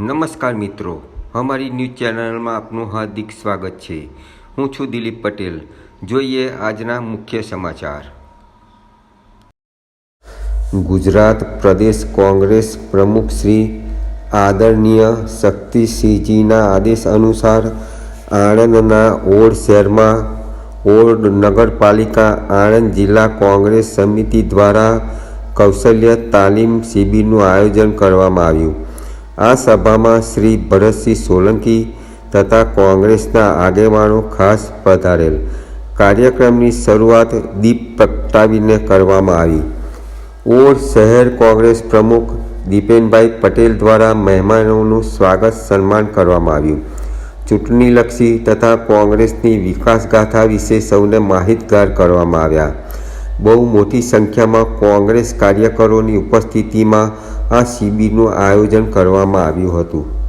નમસ્કાર મિત્રો, અમારી ન્યૂઝ ચેનલમાં આપનું હાર્દિક સ્વાગત છે. હું છું દિલીપ પટેલ. જોઈએ આજના મુખ્ય સમાચાર. ગુજરાત પ્રદેશ કોંગ્રેસ પ્રમુખ શ્રી આદરણીય શક્તિસિંહજીના આદેશ અનુસાર આણંદના ઓડ શહેરમાં ઓડ નગરપાલિકા આણંદ જિલ્લા કોંગ્રેસ સમિતિ દ્વારા કૌશલ્ય તાલીમ શિબિરનું આયોજન કરવામાં આવ્યું. આ સભામાં શ્રી ભરતસિંહ સોલંકી તથા કોંગ્રેસના આગેવાનો ખાસ પધારેલ. કાર્યક્રમની શરૂઆત દીપ પ્રગટાવીને કરવામાં આવી. ઓર શહેર કોંગ્રેસ પ્રમુખ દીપેનભાઈ પટેલ દ્વારા મહેમાનોનું સ્વાગત સન્માન કરવામાં આવ્યું. ચૂંટણીલક્ષી તથા કોંગ્રેસની વિકાસગાથા વિશે સૌને માહિતગાર કરવામાં આવ્યા. બહુ મોટી સંખ્યામાં કોંગ્રેસ કાર્યકરોની ઉપસ્થિતિમાં આ શિબિરનું આયોજન કરવામાં આવ્યું હતું.